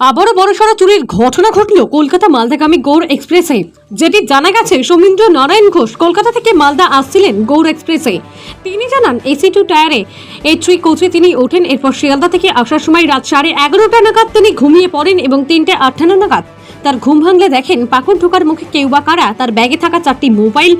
আবারও বড়সড় চুরির ঘটনা ঘটল কলকাতা মালদাগামী গৌড় এক্সপ্রেসে। যেটি জানা গেছে, সমীন্দ্র নারায়ণ ঘোষ কলকাতা থেকে মালদা আসছিলেন গৌড় এক্সপ্রেসে। তিনি জানান, এসি টু টায়ারে এই থ্রি কোচে তিনি ওঠেন, এরপর শিয়ালদা থেকে আসার সময় রাত সাড়ে এগারোটা নাগাদ তিনি ঘুমিয়ে পড়েন এবং তিনটে আটান্ন নাগাদ তার ঘুম ভাঙলে দেখেন পাকুন ঢোকার মুখে কেউ বা কারা তার ব্যাগে থাকা চারটি মোবাইল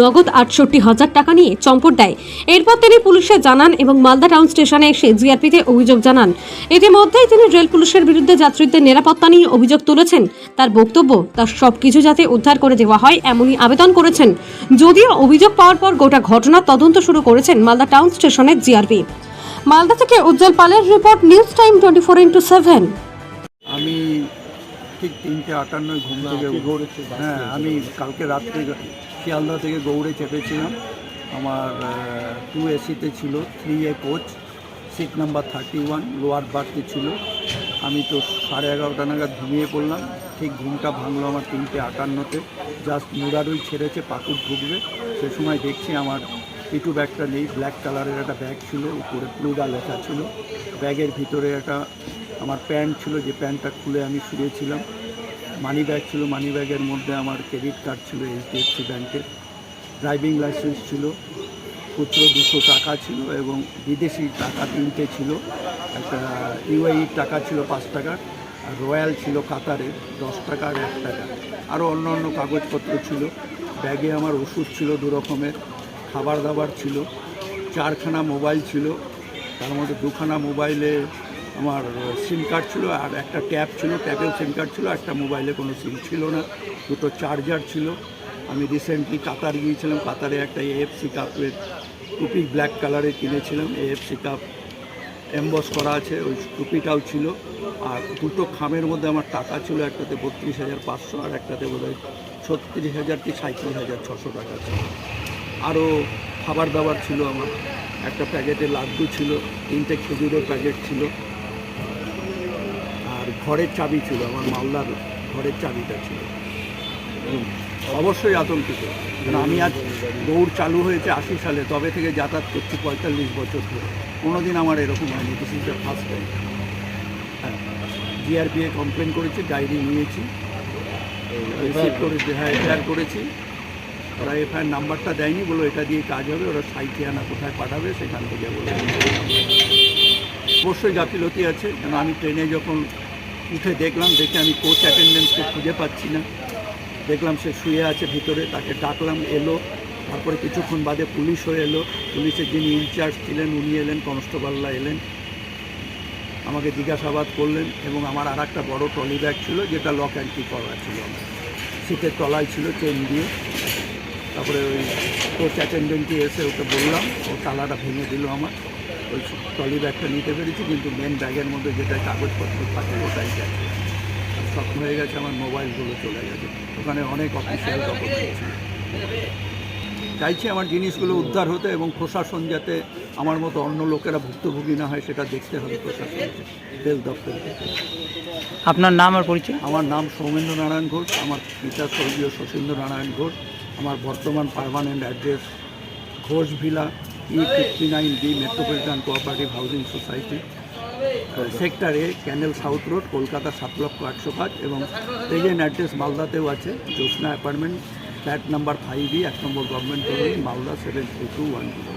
নগদ আটষট্টি হাজার টাকা নিয়ে চম্পট দেয়। এরপর তিনি পুলিশে জানান এবং মালদা টাউন স্টেশনে এসে জিআরপিতে অভিযোগ জানান। ইতিমধ্যেই তিনি রেল পুলিশের বিরুদ্ধে যাত্রীদের নিরাপত্তা নিয়ে অভিযোগ তুলেছেন। তার বক্তব্য তার সবকিছু যাতে উদ্ধার করে দেওয়া হয়, এমনই আবেদন করেছেন। যদিও অভিযোগ পাওয়ার পর গোটা ঘটনার তদন্ত শুরু করেছেন মালদা টাউন স্টেশনের জিআরপি। মালদা থেকে উজ্জ্বল পালের report, news time twenty four into seven. আমি ঠিক তিনটে আটান্নয় ঘুম থেকে হ্যাঁ আমি কালকে রাত্রে শিয়ালদা থেকে গৌড়ে চেপেছিলাম। আমার টু এসিতে ছিল three A coach seat number thirty one lower বার্থে ছিল। আমি তো সাড়ে এগারোটা নাগাদ ঘুমিয়ে পড়লাম। ঠিক ঘুমটা ভাঙলো আমার তিনটে আটান্নতে। জাস্ট মুরারুই ছেড়েছে পাকুর ঢুকবে। সে সময় দেখছি আমার পিটু ব্যাগটা নেই ব্ল্যাক কালারের একটা ব্যাগ ছিল, উপরে প্লুডা লেখা ছিল। ব্যাগের ভিতরে একটা আমার প্যান্ট ছিল, যে প্যান্টটা খুলে আমি শুয়েছিলাম। মানি ব্যাগ ছিল, মানি ব্যাগের মধ্যে আমার ক্রেডিট কার্ড ছিল, এইচডিএফসি ব্যাংকের। ড্রাইভিং লাইসেন্স ছিল খুচরো দুশো টাকা ছিল এবং বিদেশি টাকা তিনটে ছিল। একটা ইউআই টাকা ছিল পাঁচ টাকার আর রয়্যাল ছিল কাতারের দশ টাকা আর এক টাকা। আরও অন্য অন্য কাগজপত্র ছিল। ব্যাগে আমার ওষুধ ছিল দু রকমের, খাবার দাবার ছিল, চারখানা মোবাইল ছিল, তার মধ্যে দুখানা মোবাইলে আমার সিম কার্ড ছিল আর একটা ট্যাব ছিল, ট্যাবেও সিম কার্ড ছিল, একটা মোবাইলে কোনো সিম ছিল না, দুটো চার্জার ছিল। আমি রিসেন্টলি কাতার গিয়েছিলাম কাতারে একটা এএফসি কাপের টুপি ব্ল্যাক কালারের কিনেছিলাম এএফসি কাপ এম্বস করা আছে, ওই টুপিটাও ছিল। আর দুটো খামের মধ্যে আমার টাকা ছিল, একটাতে বত্রিশ হাজার পাঁচশো আর একটাতে বোধ হয় ছত্রিশ হাজার কি সাঁত্রিশ হাজার ছশো টাকা ছিল। আরও খাবার দাবার ছিল আমার, একটা প্যাকেটে লাড্ডু ছিল, তিনটে খেজুরের প্যাকেট ছিল। আর ঘরের চাবি ছিল, আমার মালদার ঘরের চাবিটা ছিল। অবশ্যই আতঙ্কিত। কারণ আমি আজ দৌড় চালু হয়েছে আশি সালে, তবে থেকে যাতায়াত করছি পঁয়তাল্লিশ বছর ধরে। কোনোদিন আমার এরকম হয়নি this is the first time হ্যাঁ জিআরপিএ কমপ্লেন করেছি, ডায়েরি নিয়েছি হ্যাঁ এফআইআর করেছি। ওরা এফআইআর নাম্বারটা দেয়নি বলো এটা দিয়ে কাজ হবে, ওরা সাইকিয়ানা কোথায় পাঠাবে সেখান থেকে বলে অবশ্যই গাফিলতি আছে, কেন আমি ট্রেনে যখন উঠে দেখলাম, দেখে আমি কোচ অ্যাটেন্ডেন্সকে খুঁজে পাচ্ছি না। দেখলাম সে শুয়ে আছে ভিতরে, তাকে ডাকলাম, এলো। তারপরে কিছুক্ষণ বাদে পুলিশও এলো। পুলিশের যিনি ইনচার্জ ছিলেন, উনি এলেন, কনস্টেবলরা এলেন। আমাকে জিজ্ঞাসাবাদ করলেন এবং আমার আর একটা বড়ো ট্রলি ব্যাগ ছিল, যেটা লক অ্যান্ড কি করা ছিল। সিটের তলায় ছিল চেন দিয়ে। তারপরে ওই কোচ অ্যাটেন্ডেন্টটি এসে ওকে বললাম, ও তালাটা ভেঙে দিল আমার। ওই ট্রলি ব্যাগটা নিতে পেরেছি কিন্তু মেন ব্যাগের মধ্যে যেটা কাগজপত্র থাকে ওটাই গেছে। সব হয়ে গেছে আমার মোবাইলগুলো চলে গেছে। ওখানে অনেক অফিসিয়াল ডকুমেন্ট চাইছি আমার জিনিসগুলো উদ্ধার হতে এবং প্রশাসন যাতে আমার মতো অন্য লোকেরা ভুক্তভোগী না হয় সেটা দেখতে হবে প্রশাসনকে রেল দপ্তরকে। আপনার নাম আর পরিচয়? আমার নাম সৌমেন্দ্র নারায়ণ ঘোষ আমার পিতা স্বর্গীয় শশীন্দ্র নারায়ণ ঘোষ আমার বর্তমান permanent address Ghosh villa E fifty nine B metropolitan cooperative housing society সেক্টরে ক্যানেল সাউথ রোড কলকাতা সাত লক্ষ আটশো পাঁচ এবং প্রেজেন্ট অ্যাড্রেস মালদাতেও আছে Jyotsna apartment flat number five E এক নম্বর government Malda seven three two one zero